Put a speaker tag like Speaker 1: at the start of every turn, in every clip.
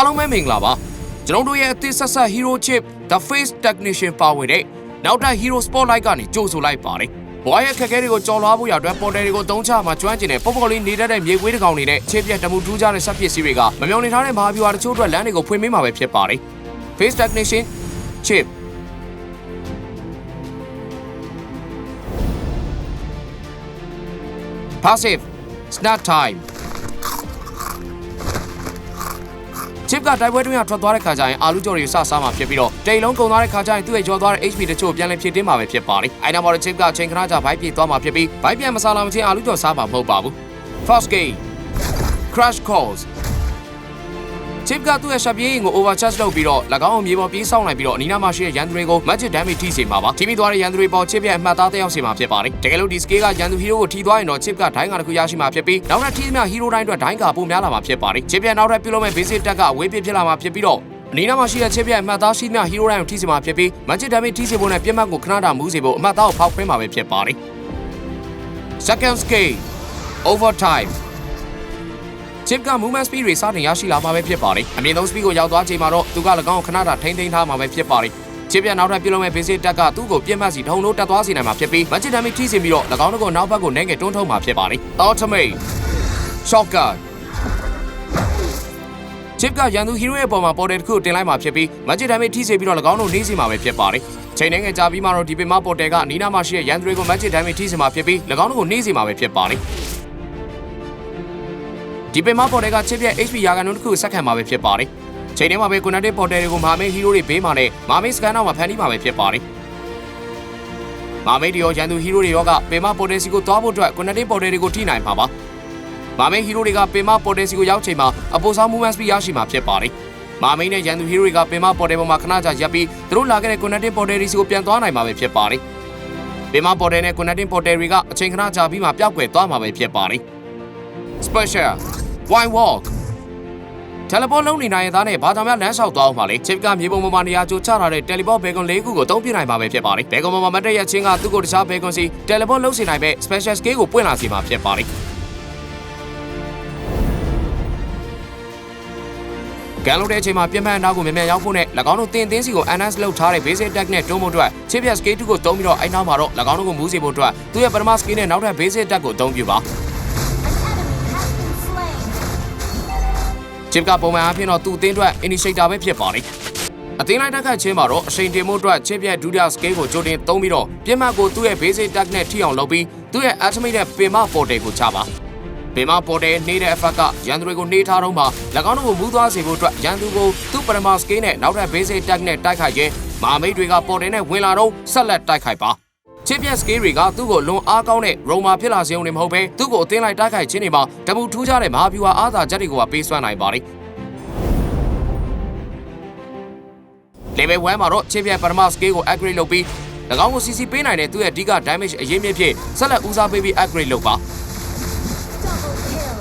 Speaker 1: အားလုံးပဲမင်္ဂလာပါကျွန်တော်တို့ရဲ့အသစ်ဆက်ဆက် Hero Chip The Face Technician ပါဝင်တဲ့နောက်ထပ် Hero Spotlight ကနေကြိုဆိုလိုက်ပါတယ်ဘွားရဲ့ခက်ခဲတွေကိုကြော်လွှားဖို့ရအတွက်ပေါ်တယ်တွေကိုတုံးချမှာကျွမ်းကျင်တဲ့ပေါ့ပေါ့လေးနေတတ်တဲ့မြေခွေးတစ်ကောင်နေတဲ့ချစ်ပြတ်တမှုထူးခြားတဲ့ဆက်ပစ္စည်းတွေကမမျော်နေထားတဲ့မဟာဗျူဟာတချို့အတွက်လမ်းတွေကိုဖွင့်ပေးမှာပဲဖြစ်ပါတယ် Face Technician Chip Passive Snap Time ချစ်ကတိုက်ပွဲတွင်းကထွက်သွားတဲ့ခါကျရင်အာလူကြော်တွေစစားမှာဖြစ်ပြီးတော့တိတ်လုံးကုန်သွားတဲ့ခါကျရင်သူ့ရဲ့ကြော်သွားတဲ့ HP တချို့ပြန်လည်ဖြည့်တင်းမှာပဲဖြစ်ပါတယ်။အဲနောက်မှာချစ်ကအချိန်ခဏကြာဘိုက်ပြေးသွားမှာဖြစ်ပြီးဘိုက်ပြန်မစားလာမချင်းအာလူကြော်စားမှာမဟုတ်ပါဘူး။ First game Crash Course ချစ်ကသူ့ရဲ့ရှပ်ပြေးရင်ကို overcharge လုပ်ပြီးတော့၎င်းအောင်မြေပေါ်ပြေးဆောင်လိုက်ပြီးတော့အနီးနားမှာရှိတဲ့ရန်သူတွေကို magic damage ထိစေမှာပါထိမိသွားတဲ့ရန်သူတွေပေါ်ချစ်ပြအမှတ်သားတက်ရောက်စေမှာဖြစ်ပါတယ်တကယ်လို့ဒီ scale ကရန်သူ hero ကိုထိသွားရင်တော့ချစ်ကဒိုင်းကတစ်ခုရရှိမှာဖြစ်ပြီးနောက်ထပ်ထိသမျှ hero တိုင်းအတွက်ဒိုင်းကပိုများလာမှာဖြစ်ပါတယ်ချစ်ပြနောက်ထပ်ပြုလုပ်မဲ့ basic တက်ကအဝေးပြဖြစ်လာမှာဖြစ်ပြီးတော့အနီးနားမှာရှိတဲ့ချစ်ပြအမှတ်သားရှိသမျှ hero တိုင်းကိုထိစေမှာဖြစ်ပြီး magic damage ထိစေဖို့နဲ့ပြတ်မှတ်ကိုခဏတာမူးစေဖို့အမှတ်သားကိုဖောက်ခွင်းမှာပဲဖြစ်ပါတယ် second scale overtime ချစ်က movement speed တွေစတင်ရရှိလာမှာပဲဖြစ်ပါတယ်။အမြင့်ဆုံး speed ကိုရောက်သွားချိန်မှာတော့သူက၎င်းကိုခဏတာထိန်းသိမ်းထားမှာပဲဖြစ်ပါတယ်။ချစ်ပြနောက်ထပ်ပြုလုပ်မဲ့ basic တက်ကသူ့ကိုပြင်းမှတ်စီထုံလို့တက်သွားစေနိုင်မှာဖြစ်ပြီး magic damage ထိစေပြီးတော့၎င်းတို့ကိုနောက်ဘက်ကိုနှဲငယ်တွန်းထုတ်မှာဖြစ်ပါတယ်။ ultimate shotgun ချစ်ကရန်သူ hero ရဲ့ပုံမှာပေါ်တယ်တစ်ခုတင်လိုက်မှာဖြစ်ပြီး magic damage ထိစေပြီးတော့၎င်းတို့နှေးစေမှာပဲဖြစ်ပါတယ်။ချိန်နဲ့ငယ်ကြာပြီးမှတော့ဒီပင်မပေါ်တယ်ကနီးနားမှာရှိတဲ့ရန်သူတွေကို magic damage ထိစေမှာဖြစ်ပြီး၎င်းတို့ကိုနှေးစေမှာပဲဖြစ်ပါတယ်။ ဒီပင်မပေါ်တဲ့ကချစ်ပြက် HP ရာခိုင်နှုန်းတစ်ခုဆက်ခံမှာပဲဖြစ်ပါတယ်။ချိန်ထဲမှာပဲ Connected Portal တွေကိုမာမေးဟီးရိုးတွေဘေးမှာနဲ့မာမေးစကန်နောက်မှာဖန်တီးမှာပဲဖြစ်ပါတယ်။မာမေးတွေရောရန်သူဟီးရိုးတွေရောကပင်မ Portal စီကိုသွားဖို့အတွက် Connected Portal တွေကိုထိနိုင်မှာပါ။မာမေးဟီးရိုးတွေကပင်မ Portal စီကိုရောက်ချိန်မှာအပေါ်ဆောင် movement speed ရရှိမှာဖြစ်ပါတယ်။မာမေးနဲ့ရန်သူဟီးရိုးတွေကပင်မ Portal ပေါ်မှာခဏကြာရပ်ပြီးသူတို့လာခဲ့တဲ့ Connected Portal တွေစီကိုပြန်သွားနိုင်မှာပဲဖြစ်ပါတယ်။ပင်မ Portal နဲ့ Connecting Portal တွေကအချိန်ခဏကြာပြီးမှပျောက်ကွယ်သွားမှာပဲဖြစ်ပါတယ်။ Special Wine Walk တယ်လီပေါ်လုံးနေနိုင်တဲ့သားနဲ့ဘာသာများလမ်းလျှောက်သွားအောင်ပါလေချစ်ကမြေပုံပေါ်မှာနေရာကျိုးချထားတဲ့တယ်လီပေါ်ဘေကွန်၄ခုကိုတုံးပြနိုင်မှာပဲဖြစ်ပါတယ်ဘေကွန်ပေါ်မှာမတ်တက်ရချင်းကသူ့ကိုတခြားဘေကွန်စီတယ်လီပေါ်လုံးစီနိုင်ပဲ special scale ကိုပွင့်လာစီမှာဖြစ်ပါတယ်ကန်လို့တဲ့အချိန်မှာပြင်ပန်းအနောက်ကိုမြန်မြန်ရောက်ဖို့နဲ့၎င်းတို့တင်တင်းစီကို enhance လုပ်ထားတဲ့ basic attack နဲ့တွန်းဖို့အတွက် chip scale 2ကိုတုံးပြီးတော့အဲ့နောက်မှာတော့၎င်းတို့ကိုမူးစေဖို့အတွက်သူ့ရဲ့ပထမ scale နဲ့နောက်ထပ် basic attack ကိုအသုံးပြုပါ
Speaker 2: An enemy has been slain.
Speaker 1: ချစ်ကပုံမှန်အားဖြင့်တော့သူ့အသင်းအတွက် initiator ပဲဖြစ်ပါတယ်။အသင်းလိုက်တက်ခတ်ခြင်းမှာတော့အချိန်တင်မှုအတွက်ချစ်ပြက်ဒုတိယ scale ကိုကြိုတင်သုံးပြီးတော့ပြင်းမှတ်ကိုသူ့ရဲ့ basic attack နဲ့ထိအောင်လုပ်ပြီးသူ့ရဲ့ ultimate နဲ့ပင်မ portal ကိုချပါ။ပင်မ portal နှေးတဲ့ effect ကရန်သူတွေကိုနှေးထားတော့မှ၎င်းတို့ကိုမူးသွားစေဖို့အတွက်ရန်သူကိုသူ့ပထမ scale နဲ့နောက်ထပ် basic attack နဲ့တိုက်ခိုက်ခြင်းမာမိတ်တွေက portal နဲ့ဝင်လာတော့ဆက်လက်တိုက်ခိုက်ပါ။ ချစ်ပြက်စကေးတွေကသူ့ကိုလွန်အားကောင်းတဲ့ရိုမာဖြစ်လာစေုံနဲ့မဟုတ်ဘဲသူ့ကိုအသင်းလိုက်တိုက်ခိုက်ခြင်းတွေမှာတပူထူးခြားတဲ့မဟာဗျူဟာအားသာချက်တွေကိုပါပေးစွမ်းနိုင်ပါတယ် level 1မှာတော့ချစ်ပြက်ပထမ scale ကို upgrade လုပ်ပြီး၎င်းကို CC ပေးနိုင်တဲ့သူ့ရဲ့အဓိက damage အရေးမြင့်ဖြစ်ဆက်လက်ဦးစားပေးပြီး upgrade လုပ်ပါ
Speaker 2: Double kill.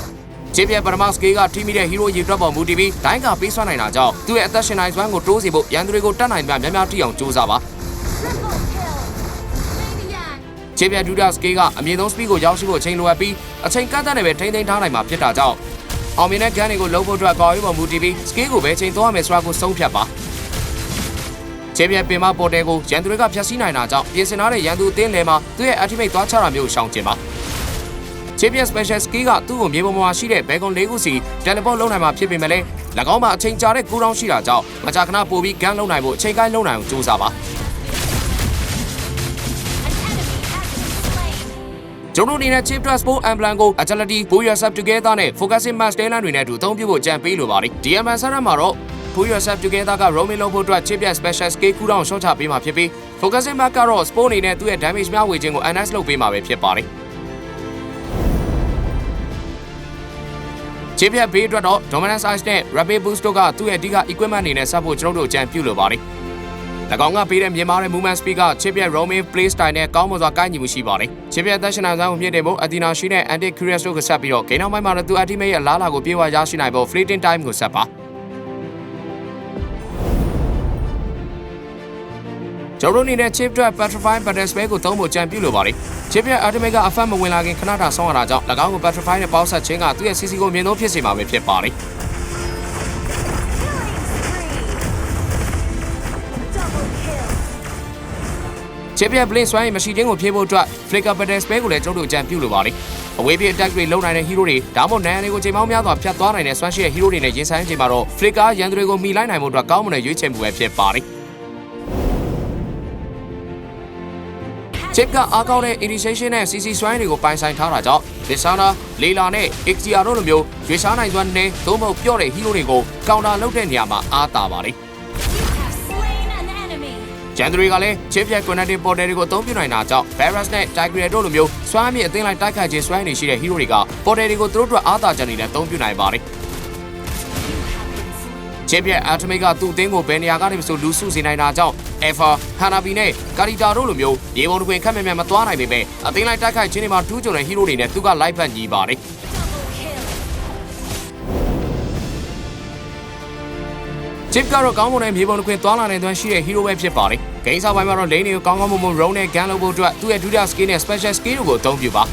Speaker 1: ချစ်ပြက်ပထမ scale ကထိမိတဲ့ hero ရေတွက်ပေါ်မူတည်ပြီးဒိုင်းကပေးစွမ်းနိုင်တာကြောင့်သူ့ရဲ့အသက်ရှင်နိုင်စွမ်းကိုတိုးစေဖို့ရန်သူတွေကိုတတ်နိုင်များများများထိအောင်ကြိုးစားပါ
Speaker 2: Triple kill. Maniac.
Speaker 1: ချစ်ပြက်ဒုတိယ scale ကအမြင့်ဆုံး speed ကိုရောက်ရှိဖို့အချိန်လိုအပ်ပြီးအချိန်ကန့်သတ်နဲ့ပဲထိန်းသိမ်းထားနိုင်မှာဖြစ်တာကြောင့်အောင်မြင်တဲ့ gun တွေကိုလုံးဖို့အတွက်ကော်ရီပေါ်မူတည်ပြီး scale ကိုပဲချိန်သွားမယ်ဆိုတာကိုဆုံးဖြတ်ပါချစ်ပြက်ပင်မပေါ်တယ်ကိုရန်သူတွေကဖျက်ဆီးနိုင်တာကြောင့်ပြင်ဆင်ထားတဲ့ရန်သူအသင်းလယ်မှာသူ့ရဲ့ ultimate သွားချတာမျိုးကိုရှောင်ကျင်ပါ Champion Special Skill ကသူ့ကိုမြေပေါ်မှာရှိတဲ့ဘဲကွန်၄ခုစီ teleport လုပ်နိုင်မှာဖြစ်ပေမဲ့လည်း၎င်းမှာအချိန်ကြာတဲ့ကူတောင်းရှိတာကြောင့်မကြာခဏပို့ပြီး gun လုပ်နိုင်ဖို့အချိန်ကိုင်းလုပ်နိုင်အောင်ကြိုးစားပါ ကျွန်တော်တို့အနေနဲ့ Chip Transport Emblem ကို Agility, Pull Yourself Together နဲ့ Focusing Master လမ်းတွေနဲ့အတူအသုံးပြုဖို့ကြံပေးလိုပါတယ်။ DMN ဆရာမှာတော့ Pull Yourself Together က roaming လုပ်ဖို့အတွက် Chip Special Skill ကူတောင်းရှော့ချပေးမှာဖြစ်ပြီး Focusing Master ကတော့ Sport အနေနဲ့သူ့ရဲ့ damage များဝေခြင်းကို enhance လုပ်ပေးမှာပဲဖြစ်ပါတယ်။ချစ်ပြက်ဘေးအတွက်တော့ Dominance Ice နဲ့ Rapid Boost တို့ကသူ့ရဲ့အဓိက equipment အနေနဲ့ဆက်ဖို့ကျွန်တော်တို့အကြံပြုလိုပါတယ်။၎ င်းကပေးတဲ့မြန်မာတဲ့ movement speed ကချစ်ပြက် roaming play style နဲ့ကောင်းမွန်စွာကိုင်းညီမှုရှိပါတယ်။ချစ်ပြက်အသက်ရှင်နိုင်စွမ်းကိုမြင့်တင်ဖို့ Athena ရှိတဲ့ Anti Curious တို့ကိုဆက်ပြီးတော့ဂိမ်းနောက်ပိုင်းမှာတော့သူ ultimate ရဲ့လားလာကိုပြေဝရရှိနိုင်ဖို့ fleeting time ကိုဆက်ပါ။ကျွန်တော်တို့အနေနဲ့ chip trap petrify battle spell ကိုသုံးဖို့ကြံပြုလိုပါတယ်။ chip ရဲ့ ultimate ကအဖတ်မဝင်လာခင်ခဏတာဆောင်းရတာကြောင့်၎င်းကို petrify နဲ့ပေါင်းဆက်ခြင်းကသူ့ရဲ့ CC ကိုမြင်သုံးဖြစ်စေမှာပဲဖြစ်ပါတယ်။ ချစ်ပြက် blink စွမ်းရည်မရှိခြင်းကိုဖြည့်ဖို့အတွက် flicker battle spell ကိုလည်းကျွန်တော်တို့အကြံပြုလိုပါတယ်အဝေးပြေး attack တွေလုပ်နိုင်တဲ့ hero တွေဒါမှမဟုတ်နန်တွေကိုချိန်ပေါင်းများစွာဖြတ်သွားနိုင်တဲ့စွမ်းရှိတဲ့ hero တွေနဲ့ရင်ဆိုင်ချိန်မှာတော့ flicker ရန်သူတွေကိုမိလိုက်နိုင်ဖို့အတွက်ကောင်းမွန်တဲ့ရွေးချယ်မှုပဲဖြစ်ပါတယ်ချစ်ကအားကောင်းတဲ့ initiation နဲ့ CC စွမ်းရည်တွေကိုပိုင်ဆိုင်ထားတာကြောင့် Lisana, Leila နဲ့ XTR တို့လိုမျိုးရွေးစားနိုင်စွမ်းနဲ့သို့မဟုတ်ပြော့တဲ့ hero တွေကိုကောင်တာလုပ်တဲ့နေရာမှာအားတာပါတယ် ဂျန်ဒရီကလည်းချစ်ပြက် connecting portal တွေကိုအသုံးပြုနိုင်တာကြောင့် Barras နဲ့ Tiger တို့လိုမျိုးစွမ်းအမြင့်အသင်းလိုက်တိုက်ခိုက်ခြင်းစွမ်းရည်တွေရှိတဲ့ hero တွေက portal တွေကိုသူတို့အတွက်အားတာကြနေတဲ့အသုံးပြုနိုင်ပါတယ်။
Speaker 2: You have been slain.
Speaker 1: ချစ်ပြက် Atomic ကသူ့အသင်းကိုဘယ်နေရာကနေမဆိုလူစုစေနိုင်တာကြောင့် Alpha, Hanabi နဲ့ Karita တို့လိုမျိုးရေပုံတစ်ခွင်ခက်မြက်မြက်မသွားနိုင်ပေမဲ့အသင်းလိုက်တိုက်ခိုက်ခြင်းတွေမှာထူးချွန်တဲ့ hero တွေနဲ့သူကလိုက်ဖက်ညီပါတယ်။ ချစ်ကတော့ကောင်းမွန်တဲ့မြေပုံတစ်ခွင်သွားလာနေသွမ်းရှိတဲ့ hero ပဲဖြစ်ပါတယ်။ဂိမ်းဆောက်ပိုင်းမှာတော့ lane တွေကိုကောင်းကောင်းမွန်မွန် roam နဲ့ gun လုပ်ဖို့အတွက်သူ့ရဲ့ဒုတိယ skill နဲ့ special skill တို့ကိုအသုံးပြုပါ။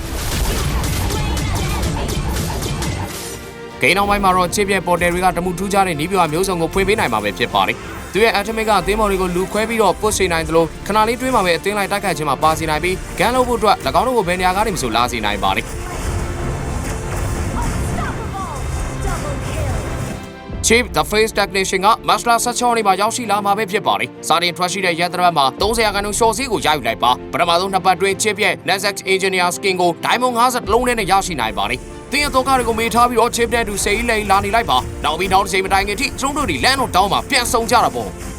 Speaker 1: ဂိမ်းနောက်ပိုင်းမှာတော့ချစ်ပြက် portal တွေကတမှုထူးခြားတဲ့နီးပြွာမျိုးစုံကိုဖွင့်ပေးနိုင်မှာပဲဖြစ်ပါတယ်။သူရဲ့ atomic ကအသင်းမော်တွေကိုလူခွဲပြီးတော့ push စေနိုင်သလိုခဏလေးတွင်းမှာပဲအသင်းလိုက်တိုက်ခိုက်ခြင်းမှာပါစေနိုင်ပြီး gun လုပ်ဖို့အတွက်၎င်းတို့ကိုဘယ်နေရာကနေမှမဆိုလာစေနိုင်ပါတယ်။ Chief the Face Technician က Master 16နေမှာရောက်ရှိလာမှာပဲဖြစ်ပါတယ်။စာတင်ထွက်ရှိတဲ့ရန်တရဘတ်မှာ30ရာခိုင်နှုန်းရှော့စည်းကိုရယူလိုက်ပါ။ပထမဆုံးနှစ်ပတ်တွင်း Chip ရဲ့ Next Engineer Skin ကို Diamond 50လုံးနဲ့ရရှိနိုင်ပါတယ်။တင်းရတော့ကားတွေကိုမေးထားပြီးတော့ Chip တဲ့သူစိတ်လိမ်လာနေလိုက်ပါ။နောက်ပြီးနောက်တစ်ချိန်မတိုင်ခင်ထိကျွန်တော်တို့ဒီ Land of Down မှာပြန်ဆုံကြတာပေါ့။